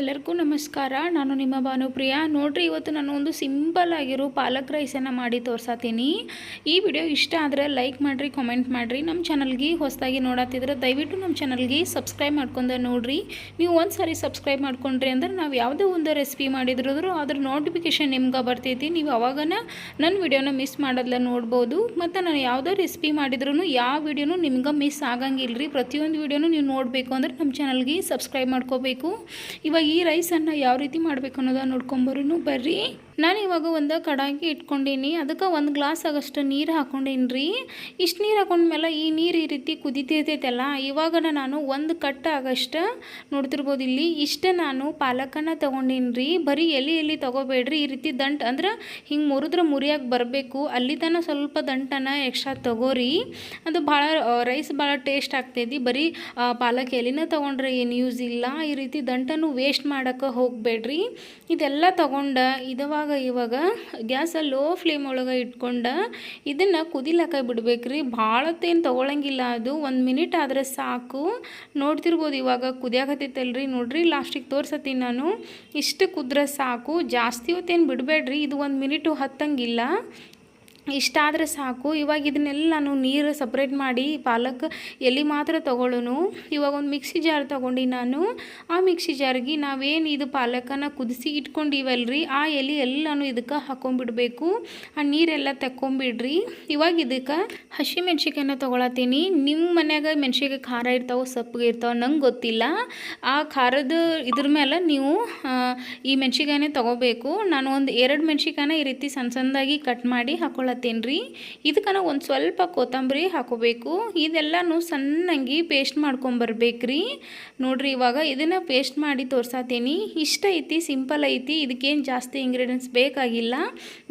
ಎಲ್ಲರಿಗೂ ನಮಸ್ಕಾರ. ನಾನು ನಿಮ್ಮ ಭಾನುಪ್ರಿಯ. ನೋಡ್ರಿ, ಇವತ್ತು ನಾನು ಒಂದು ಸಿಂಪಲ್ ಆಗಿರೋ ಪಾಲಕ್ ರೈಸನ್ನು ಮಾಡಿ ತೋರ್ಸತ್ತೀನಿ ಈ ವಿಡಿಯೋ ಇಷ್ಟ ಆದರೆ ಲೈಕ್ ಮಾಡಿರಿ, ಕಾಮೆಂಟ್ ಮಾಡಿರಿ. ನಮ್ಮ ಚಾನಲ್ಗೆ ಹೊಸದಾಗಿ ನೋಡತ್ತಿದ್ರೆ ದಯವಿಟ್ಟು ನಮ್ಮ ಚಾನಲ್ಗೆ ಸಬ್ಸ್ಕ್ರೈಬ್ ಮಾಡ್ಕೊಂಡೆ ನೋಡಿರಿ. ನೀವು ಒಂದು ಸಾರಿ ಸಬ್ಸ್ಕ್ರೈಬ್ ಮಾಡ್ಕೊಂಡ್ರಿ ಅಂದ್ರೆ ನಾವು ಯಾವುದೇ ಒಂದು ರೆಸಿಪಿ ಮಾಡಿದ್ರು ಅದ್ರ ನೋಟಿಫಿಕೇಶನ್ ನಿಮ್ಗೆ ಬರ್ತೈತಿ. ನೀವು ಅವಾಗನ ನನ್ನ ವಿಡಿಯೋನ ಮಿಸ್ ಮಾಡೋದಲ್ಲ ನೋಡ್ಬೋದು. ಮತ್ತು ನಾನು ಯಾವುದೇ ರೆಸಿಪಿ ಮಾಡಿದ್ರೂ ಯಾವ ವಿಡಿಯೋನು ನಿಮ್ಗೆ ಮಿಸ್ ಆಗಂಗಿಲ್ಲ ರೀ ಪ್ರತಿಯೊಂದು ವಿಡಿಯೋನು ನೀವು ನೋಡಬೇಕು ಅಂದ್ರೆ ನಮ್ಮ ಚಾನಲ್ಗೆ ಸಬ್ಸ್ಕ್ರೈಬ್ ಮಾಡ್ಕೋಬೇಕು. ಇವಾಗ ಈ ರೈಸನ್ನು ಯಾವ ರೀತಿ ಮಾಡಬೇಕು ಅನ್ನೋದನ್ನು ನೋಡ್ಕೊಂಬರೂ ಬರ್ರಿ. ನಾನು ಇವಾಗ ಒಂದು ಕಡಾಯಿಗೆ ಇಟ್ಕೊಂಡೀನಿ. ಅದಕ್ಕೆ ಒಂದು ಗ್ಲಾಸ್ ಆಗಷ್ಟು ನೀರು ಹಾಕೊಂಡೀನಿ ರೀ ಇಷ್ಟು ನೀರು ಹಾಕೊಂಡ್ಮೇಲೆ ಈ ನೀರು ಈ ರೀತಿ ಕುದಿತಿರ್ತೈತಲ್ಲ, ಇವಾಗ ನಾನು ಒಂದು ಕಟ್ಟ ಆಗಷ್ಟು ನೋಡ್ತಿರ್ಬೋದು ಇಲ್ಲಿ. ಇಷ್ಟೇ ನಾನು ಪಾಲಕನ್ನು ತೊಗೊಂಡೀನಿ ರೀ ಬರೀ ಎಲ್ಲಿ ಎಲ್ಲಿ ತೊಗೋಬೇಡ್ರಿ. ಈ ರೀತಿ ದಂಟು ಅಂದ್ರೆ ಹಿಂಗೆ ಮುರಿದ್ರೆ ಮುರಿಯಾಗಿ ಬರಬೇಕು. ಅಲ್ಲಿ ತನಕ ಸ್ವಲ್ಪ ದಂಟನ ಎಕ್ಸ್ಟ್ರಾ ತೊಗೋರಿ. ಅದು ಭಾಳ ರೈಸ್ ಭಾಳ ಟೇಸ್ಟ್ ಆಗ್ತೈತಿ. ಬರೀ ಪಾಲಕ್ ಎಲ್ಲಿನ ತೊಗೊಂಡ್ರೆ ಏನು ಯೂಸ್ ಇಲ್ಲ. ಈ ರೀತಿ ದಂಟನ್ನು ವೇಸ್ಟ್ ಮಾಡೋಕ್ಕೆ ಹೋಗಬೇಡ್ರಿ. ಇದೆಲ್ಲ ತೊಗೊಂಡು ಇದವಾಗ ಇವಾಗ ಗ್ಯಾಸ ಲೋ ಫ್ಲೇಮ್ ಒಳಗೆ ಇಟ್ಕೊಂಡು ಇದನ್ನು ಕುದಿಲಾಕ ಬಿಡ್ಬೇಕ್ರಿ. ಭಾಳ ಹೊತ್ತೇನು ತೊಗೊಳಂಗಿಲ್ಲ ಅದು. ಒಂದು ಮಿನಿಟ್ ಆದರೆ ಸಾಕು. ನೋಡ್ತಿರ್ಬೋದು ಇವಾಗ ಕುದಿಯಾಕತ್ತೈತಲ್ರಿ. ನೋಡ್ರಿ ಲಾಸ್ಟಿಗೆ ತೋರ್ಸತ್ತೀನಿ ನಾನು. ಇಷ್ಟು ಕುದ್ರೆ ಸಾಕು. ಜಾಸ್ತಿ ಹೊತ್ತೇನು ಬಿಡಬೇಡ್ರಿ. ಇದು ಒಂದು ಮಿನಿಟು ಹತ್ತಂಗಿಲ್ಲ. ಇಷ್ಟಾದರೆ ಸಾಕು. ಇವಾಗ ಇದನ್ನೆಲ್ಲ ನಾನು ನೀರು ಸಪ್ರೇಟ್ ಮಾಡಿ ಪಾಲಕ್ ಎಲ್ಲಿ ಮಾತ್ರ ತೊಗೊಳ್ಳೋನು ಇವಾಗ ಒಂದು ಮಿಕ್ಸಿ ಜಾರ್ ತೊಗೊಂಡು ನಾನು. ಆ ಮಿಕ್ಸಿ ಜಾರ್ಗೆ ನಾವೇನು ಇದು ಪಾಲಕನ ಕುದಿಸಿ ಇಟ್ಕೊಂಡಿವಲ್ರಿ, ಆ ಎಲೆ ಎಲ್ಲನೂ ಇದಕ್ಕೆ ಹಾಕೊಂಡ್ಬಿಡ್ಬೇಕು ಆ ನೀರೆಲ್ಲ ತಕ್ಕೊಂಬಿಡ್ರಿ. ಇವಾಗ ಇದಕ್ಕೆ ಹಸಿ ಮೆಣ್ಸಿಕಾಯನ್ನ ತೊಗೊಳತ್ತೀನಿ. ನಿಮ್ಮ ಮನ್ಯಾಗ ಮೆಣ್ಸಿಕಾಯಿ ಖಾರ ಇರ್ತಾವೆ ಸಪ್ಪಗೆ ಇರ್ತಾವೆ ನಂಗೆ ಗೊತ್ತಿಲ್ಲ. ಆ ಖಾರದ ಇದ್ರ ಮೇಲೆ ನೀವು ಈ ಮೆಣ್ಸಿಕಾಯನ್ನೇ ತೊಗೋಬೇಕು. ನಾನು ಒಂದು ಎರಡು ಮೆಣ್ಸಿಕಾಯನ್ನ ಈ ರೀತಿ ಸಣ್ಣ ಸಣ್ಣದಾಗಿ ಕಟ್ ಮಾಡಿ ಹಾಕೊಳತ್ತೀನಿ ರೀ ಇದಕ್ಕೆ ಒಂದು ಸ್ವಲ್ಪ ಕೊತ್ತಂಬರಿ ಹಾಕೋಬೇಕು. ಇದೆಲ್ಲನೂ ಸಣ್ಣಂಗಿ ಪೇಸ್ಟ್ ಮಾಡ್ಕೊಂಬರ್ಬೇಕ್ರಿ. ನೋಡ್ರಿ ಇವಾಗ ಇದನ್ನು ಪೇಸ್ಟ್ ಮಾಡಿ ತೋರ್ಸಾತೀನಿ. ಇಷ್ಟ ಐತಿ ಸಿಂಪಲ್ ಐತಿ. ಇದಕ್ಕೇನು ಜಾಸ್ತಿ ಇಂಗ್ರೀಡಿಯೆಂಟ್ಸ್ ಬೇಕಾಗಿಲ್ಲ.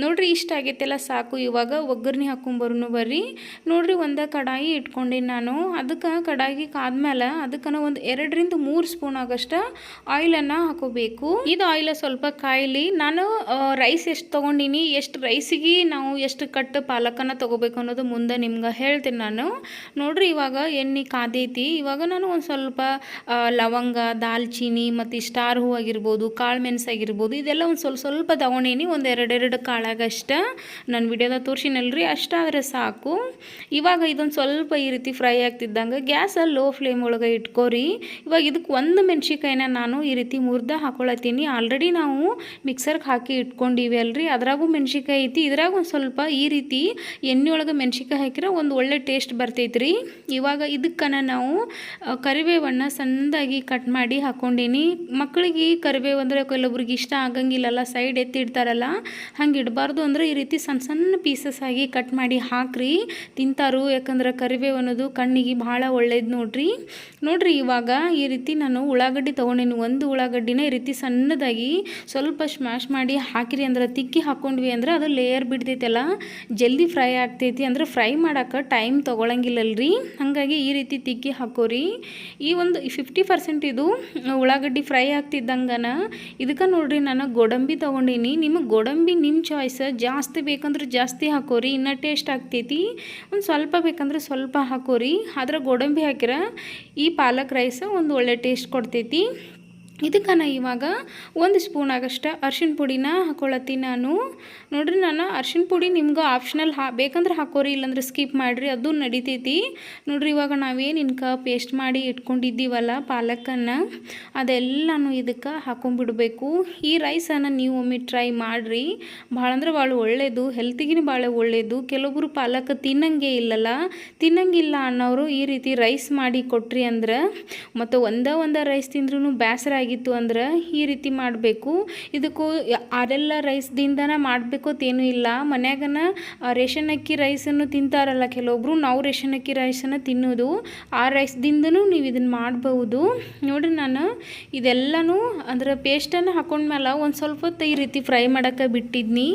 ನೋಡ್ರಿ ಇಷ್ಟ ಆಗೈತೆಲ್ಲ ಸಾಕು. ಇವಾಗ ಒಗ್ಗರಣೆ ಹಾಕೊಂಬರ್ನು ಬರ್ರಿ. ನೋಡ್ರಿ ಒಂದು ಕಡಾಯಿ ಇಟ್ಕೊಂಡಿನಿ ನಾನು. ಅದಕ್ಕೆ ಕಡಾಯಿ ಕಾದ್ಮೇಲೆ ಅದಕ್ಕೆ ನಾವು ಒಂದು ಎರಡರಿಂದ ಮೂರು ಸ್ಪೂನ್ ಆಗಷ್ಟ ಆಯಿಲನ್ನು ಹಾಕೋಬೇಕು. ಇದು ಆಯಿಲ್ ಸ್ವಲ್ಪ ಕಾಯಿಲಿ. ನಾನು ರೈಸ್ ಎಷ್ಟು ತೊಗೊಂಡಿನಿ? ಎಷ್ಟು ರೈಸಿಗೆ ನಾವು ಎಷ್ಟು ಕಟ್ಟು ಪಾಲಕನ್ನು ತೊಗೋಬೇಕು ಅನ್ನೋದು ಮುಂದೆ ನಿಮ್ಗೆ ಹೇಳ್ತೀನಿ ನಾನು. ನೋಡ್ರಿ ಇವಾಗ ಎಣ್ಣೆ ಕಾದೈತಿ. ಇವಾಗ ನಾನು ಒಂದು ಸ್ವಲ್ಪ ಲವಂಗ, ದಾಲ್ಚೀನಿ ಮತ್ತು ಸ್ಟಾರ್ ಹೂ ಆಗಿರ್ಬೋದು, ಕಾಳು ಮೆಣಸು ಆಗಿರ್ಬೋದು, ಇದೆಲ್ಲ ಒಂದು ಸ್ವಲ್ಪ ಸ್ವಲ್ಪ ತೊಗೊಂಡೇನಿ. ಒಂದು ಎರಡೆರಡು ಕಾಳಾಗಷ್ಟ ನಾನು ವಿಡಿಯೋದಾಗ ತೋರಿಸಿನಲ್ರಿ, ಅಷ್ಟಾದರೆ ಸಾಕು. ಇವಾಗ ಇದೊಂದು ಸ್ವಲ್ಪ ಈ ರೀತಿ ಫ್ರೈ ಆಗ್ತಿದ್ದಂಗೆ ಗ್ಯಾಸ ಲೋ ಫ್ಲೇಮ್ ಒಳಗೆ ಇಟ್ಕೋರಿ. ಇವಾಗ ಇದಕ್ಕೆ ಒಂದು ಮೆಣಸಿಕಾಯಿನ ನಾನು ಈ ರೀತಿ ಮುರ್ದ ಹಾಕೊಳತ್ತೀನಿ. ಆಲ್ರೆಡಿ ನಾವು ಮಿಕ್ಸರ್ಗೆ ಹಾಕಿ ಇಟ್ಕೊಂಡಿವಿ ಅಲ್ರಿ. ಅದ್ರಾಗೂ ಮೆಣ್ಸಿಕಾಯಿ ಐತಿ. ಇದ್ರಾಗ ಒಂದು ಸ್ವಲ್ಪ ಈ ರೀತಿ ಎಣ್ಣೆ ಒಳಗೆ ಮೆಣ್ಸಿಕಾಯಿ ಹಾಕಿದ್ರೆ ಒಂದು ಒಳ್ಳೆ ಟೇಸ್ಟ್ ಬರ್ತೈತ್ರಿ. ಇವಾಗ ಇದಕ್ಕನ ನಾವು ಕರಿಬೇವನ್ನ ಸಣ್ಣದಾಗಿ ಕಟ್ ಮಾಡಿ ಹಾಕ್ಕೊಂಡೀನಿ ಮಕ್ಕಳಿಗೆ ಕರಿಬೇವು ಅಂದರೆ ಕೆಲವೊಬ್ರಿಗೆ ಇಷ್ಟ ಆಗಂಗಿಲ್ಲಲ್ಲ ಸೈಡ್ ಎತ್ತಿಡ್ತಾರಲ್ಲ ಹಂಗೆ ಇಡಬಾರ್ದು ಅಂದರೆ ಈ ರೀತಿ ಸಣ್ಣ ಸಣ್ಣ ಪೀಸಸ್ ಆಗಿ ಕಟ್ ಮಾಡಿ ಹಾಕ್ರಿ. ತಿಂತಾರು, ಯಾಕಂದ್ರೆ ಕರಿಬೇವು ಅನ್ನೋದು ಕಣ್ಣಿಗೆ ಭಾಳ ಒಳ್ಳೇದು ನೋಡ್ರಿ. ನೋಡ್ರಿ ಇವಾಗ ಈ ರೀತಿ ನಾನು ಉಳ್ಳಾಗಡ್ಡಿ ತೊಗೊಂಡೇನಿ, ಒಂದು ಉಳ್ಳಾಗಡ್ಡಿನ ಈ ರೀತಿ ಸಣ್ಣದಾಗಿ ಸ್ವಲ್ಪ ಸ್ಮ್ಯಾಶ್ ಮಾಡಿ ಹಾಕಿರಿ ಅಂದ್ರೆ, ತಿಕ್ಕಿ ಹಾಕ್ಕೊಂಡ್ವಿ ಅಂದ್ರೆ ಅದು ಲೇಯರ್ ಬಿಡ್ತೈತಲ್ಲ ಜಲ್ದಿ ಫ್ರೈ ಆಗ್ತೈತಿ ಅಂದ್ರೆ ಫ್ರೈ ಮಾಡೋಕೆ ಟೈಮ್ ತೊಗೊಳಂಗಿಲ್ಲಲ್ರಿ. ಹಾಗಾಗಿ ಈ ರೀತಿ ತಿಕ್ಕಿ ಹಾಕೋರಿ. ಈ ಒಂದು ಫಿಫ್ಟಿ ಪರ್ಸೆಂಟ್ ಇದು ಉಳ್ಳಾಗಡ್ಡಿ ಫ್ರೈ ಆಗ್ತಿದ್ದಂಗನ ಇದಕ್ಕೆ ನೋಡ್ರಿ ನಾನು ಗೋಡಂಬಿ ತೊಗೊಂಡೀನಿ. ನಿಮಗೆ ಗೋಡಂಬಿ ನಿಮ್ಮ ಚಾಯ್ಸ್ ಜಾಸ್ತಿ ಬೇಕಂದ್ರೆ ಜಾಸ್ತಿ ಹಾಕೋರಿ, ಇನ್ನೂ ಟೇಸ್ಟ್ ಆಗ್ತೈತಿ. ಒಂದು ಸ್ವಲ್ಪ ಬೇಕಂದ್ರೆ ಸ್ವಲ್ಪ ಹಾಕೋರಿ. ಆದ್ರೆ ಗೋಡಂಬಿ ಹಾಕಿರ ಈ ಪಾಲಕ್ ರೈಸ್ ಒಂದು ಒಳ್ಳೆ ಟೇಸ್ಟ್ ಕೊಡ್ತೈತಿ. ಇದಕ್ಕೆ ನಾನು ಇವಾಗ ಒಂದು ಸ್ಪೂನ್ ಆಗಷ್ಟು ಅರ್ಶಿಣ ಪುಡಿನ ಹಾಕೊಳತ್ತೀನಿ ನಾನು. ನೋಡ್ರಿ ನಾನು ಅರ್ಶಿಣ ಪುಡಿ ನಿಮ್ಗೆ ಆಪ್ಷನಲ್ ಹಾ, ಬೇಕಂದ್ರೆ ಹಾಕೋರಿ, ಇಲ್ಲಾಂದ್ರೆ ಸ್ಕಿಪ್ ಮಾಡಿರಿ, ಅದು ನಡಿತೈತಿ. ನೋಡ್ರಿ ಇವಾಗ ನಾವೇನು ಇನ್ಕ ಪೇಸ್ಟ್ ಮಾಡಿ ಇಟ್ಕೊಂಡಿದ್ದೀವಲ್ಲ ಪಾಲಕನ್ನು ಅದೆಲ್ಲನೂ ಇದಕ್ಕೆ ಹಾಕೊಂಬಿಡಬೇಕು. ಈ ರೈಸನ್ನು ನೀವು ಒಮ್ಮೆ ಟ್ರೈ ಮಾಡಿರಿ. ಭಾಳ ಅಂದ್ರೆ ಭಾಳ ಒಳ್ಳೆಯದು ಹೆಲ್ತಿಗಿನ ಭಾಳ ಒಳ್ಳೆಯದು ಕೆಲವೊಬ್ರು ಪಾಲಕ ತಿನ್ನಂಗೆ ಇಲ್ಲಲ್ಲ, ತಿನ್ನಂಗಿಲ್ಲ ಅನ್ನೋರು ಈ ರೀತಿ ರೈಸ್ ಮಾಡಿ ಕೊಟ್ರಿ ಅಂದ್ರೆ, ಮತ್ತು ಒಂದೇ ಒಂದೇ ರೈಸ್ ತಿಂದ್ರೂ ಬೇಸರ ಆಗಿತ್ತು ಅಂದ್ರೆ ಈ ರೀತಿ ಮಾಡಬೇಕು. ಇದಕ್ಕೂ ಅದೆಲ್ಲ ರೈಸ್ದಿಂದನ ಮಾಡಬೇಕು ಅಂತೇನೂ ಇಲ್ಲ. ಮನ್ಯಾಗನ ರೇಷನ್ ಅಕ್ಕಿ ರೈಸನ್ನು ತಿಂತಾರಲ್ಲ ಕೆಲವೊಬ್ರು, ನಾವು ರೇಷನ್ ಅಕ್ಕಿ ರೈಸನ್ನು ತಿನ್ನೋದು. ಆ ರೈಸ್ದಿಂದನೂ ನೀವು ಇದನ್ನು ಮಾಡಬಹುದು. ನೋಡ್ರಿ ನಾನು, ಇದೆಲ್ಲನೂ ಅಂದ್ರೆ ಪೇಸ್ಟನ್ನು ಹಾಕೊಂಡ್ಮೇಲೆ ಒಂದು ಸ್ವಲ್ಪ ಹೊತ್ತು ಈ ರೀತಿ ಫ್ರೈ ಮಾಡೋಕ್ಕೆ ಬಿಟ್ಟಿದ್ನಿ.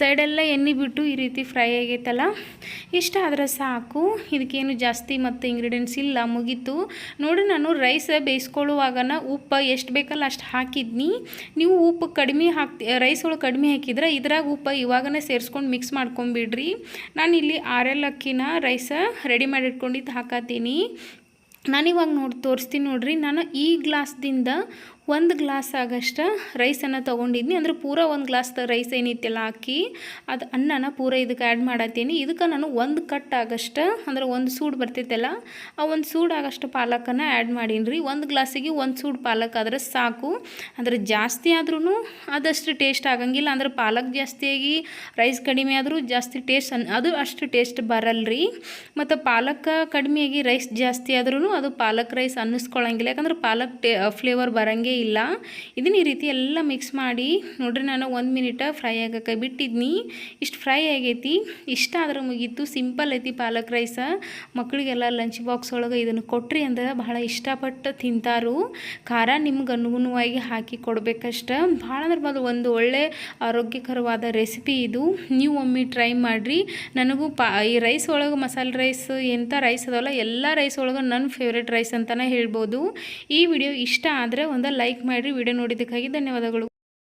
ಸೈಡೆಲ್ಲ ಎಣ್ಣೆ ಬಿಟ್ಟು ಈ ರೀತಿ ಫ್ರೈ ಆಗೈತಲ್ಲ. ಇಷ್ಟ ಆದರೆ ಸಾಕು. ಇದಕ್ಕೇನು ಜಾಸ್ತಿ ಮತ್ತು ಇಂಗ್ರೀಡಿಯೆಂಟ್ಸ್ ಇಲ್ಲ, ಮುಗೀತು. ನೋಡಿ ನಾನು ರೈಸ್ ಬೇಯಿಸ್ಕೊಳ್ಳುವಾಗನ ಉಪ್ಪು ಎಷ್ಟು ಬೇಕಲ್ಲ, ಅಷ್ಟು ಹಾಕಿದ್ನಿ. ನೀವು ಉಪ್ಪು ಕಡಿಮೆ ಹಾಕ್ತಿ ರೈಸ್ ಒಳಗೆ ಕಡಿಮೆ ಹಾಕಿದ್ರೆ ಇದ್ರಾಗ ಉಪ್ಪು ಇವಾಗನೇ ಸೇರಿಸ್ಕೊಂಡು ಮಿಕ್ಸ್ ಮಾಡ್ಕೊಂಬಿಡ್ರಿ. ನಾನು ಇಲ್ಲಿ ಆರೆಲ್ ಅಕ್ಕಿನ ರೈಸ ರೆಡಿ ಮಾಡಿ ಇಟ್ಕೊಂಡಿದ್ದು ಹಾಕತ್ತೀನಿ ನಾನಿವಾಗ ನೋಡಿ, ತೋರಿಸ್ತೀನಿ ನೋಡ್ರಿ. ನಾನು ಈ ಗ್ಲಾಸ್ದಿಂದ ಒಂದು ಗ್ಲಾಸ್ ಆಗಷ್ಟು ರೈಸನ್ನು ತೊಗೊಂಡಿದ್ನಿ. ಅಂದ್ರೆ ಪೂರ ಒಂದು ಗ್ಲಾಸ್ ರೈಸ್ ಏನೈತಿಲ್ಲ ಹಾಕಿ ಅದು ಅನ್ನನ ಪೂರ ಇದಕ್ಕೆ ಆ್ಯಡ್ ಮಾಡತ್ತೀನಿ. ಇದಕ್ಕೆ ನಾನು ಒಂದು ಕಟ್ ಆಗಷ್ಟು, ಅಂದ್ರೆ ಒಂದು ಸೂಡು ಬರ್ತೈತಲ್ಲ, ಆ ಒಂದು ಸೂಡು ಆಗಷ್ಟು ಪಾಲಕನ್ನು ಆ್ಯಡ್ ಮಾಡೀನಿ ರೀ ಒಂದು ಗ್ಲಾಸಿಗೆ ಒಂದು ಸೂಡು ಪಾಲಕ್ ಆದ್ರೆ ಸಾಕು. ಅಂದ್ರೆ ಜಾಸ್ತಿ ಆದ್ರೂ ಅದಷ್ಟು ಟೇಸ್ಟ್ ಆಗಂಗಿಲ್ಲ. ಅಂದ್ರೆ ಪಾಲಕ್ ಜಾಸ್ತಿಯಾಗಿ ರೈಸ್ ಕಡಿಮೆ ಆದರೂ ಜಾಸ್ತಿ ಟೇಸ್ಟ್ ಅದು ಅಷ್ಟು ಟೇಸ್ಟ್ ಬರಲ್ರಿ. ಮತ್ತು ಪಾಲಕ್ ಕಡಿಮೆಯಾಗಿ ರೈಸ್ ಜಾಸ್ತಿ ಆದ್ರೂ ಅದು ಪಾಲಕ್ ರೈಸ್ ಅನ್ನಿಸ್ಕೊಳ್ಳಂಗಿಲ್ಲ ಯಾಕಂದ್ರೆ ಪಾಲಕ್ ಟೇ ಫ್ಲೇವರ್ ಬರಂಗೇ ಇಲ್ಲ. ಇದನ್ನ ಈ ರೀತಿ ಎಲ್ಲ ಮಿಕ್ಸ್ ಮಾಡಿ ನೋಡ್ರಿ ನಾನು ಒಂದು ಮಿನಿಟ ಫ್ರೈ ಆಗಕ್ಕೆ ಬಿಟ್ಟಿದ್ನಿ. ಇಷ್ಟು ಫ್ರೈ ಆಗೈತಿ. ಇಷ್ಟ ಆದ್ರೆ ಮುಗೀತು. ಸಿಂಪಲ್ ಐತಿ ಪಾಲಕ್ ರೈಸ ಮಕ್ಕಳಿಗೆಲ್ಲ ಲಂಚ್ ಬಾಕ್ಸ್ ಒಳಗೆ ಇದನ್ನು ಕೊಟ್ರಿ ಅಂದ್ರೆ ಬಹಳ ಇಷ್ಟಪಟ್ಟು ತಿಂತಾರು. ಖಾರ ನಿಮ್ಗೆ ಅನುಗುಣವಾಗಿ ಹಾಕಿ ಕೊಡಬೇಕಷ್ಟ. ಭಾಳ ಅಂದ್ರೆ ಬಂದು ಒಂದು ಒಳ್ಳೆ ಆರೋಗ್ಯಕರವಾದ ರೆಸಿಪಿ ಇದು. ನೀವು ಒಮ್ಮೆ ಟ್ರೈ ಮಾಡಿರಿ. ನನಗೂ ಪಾ, ಈ ರೈಸ್ ಒಳಗೆ ಮಸಾಲೆ ರೈಸ್ ಎಂಥ ರೈಸ್ ಅದಲ್ಲ, ಎಲ್ಲ ರೈಸ್ ಒಳಗೆ ನನ್ನ ಫೇವ್ರೆಟ್ ರೈಸ್ ಅಂತಲೇ ಹೇಳ್ಬೋದು. ಈ ವಿಡಿಯೋ ಇಷ್ಟ ಆದರೆ ಒಂದು ಲೈಕ್ ಮಾಡಿರಿ ವಿಡಿಯೋ ನೋಡಿದ್ದಕ್ಕಾಗಿ ಧನ್ಯವಾದಗಳು.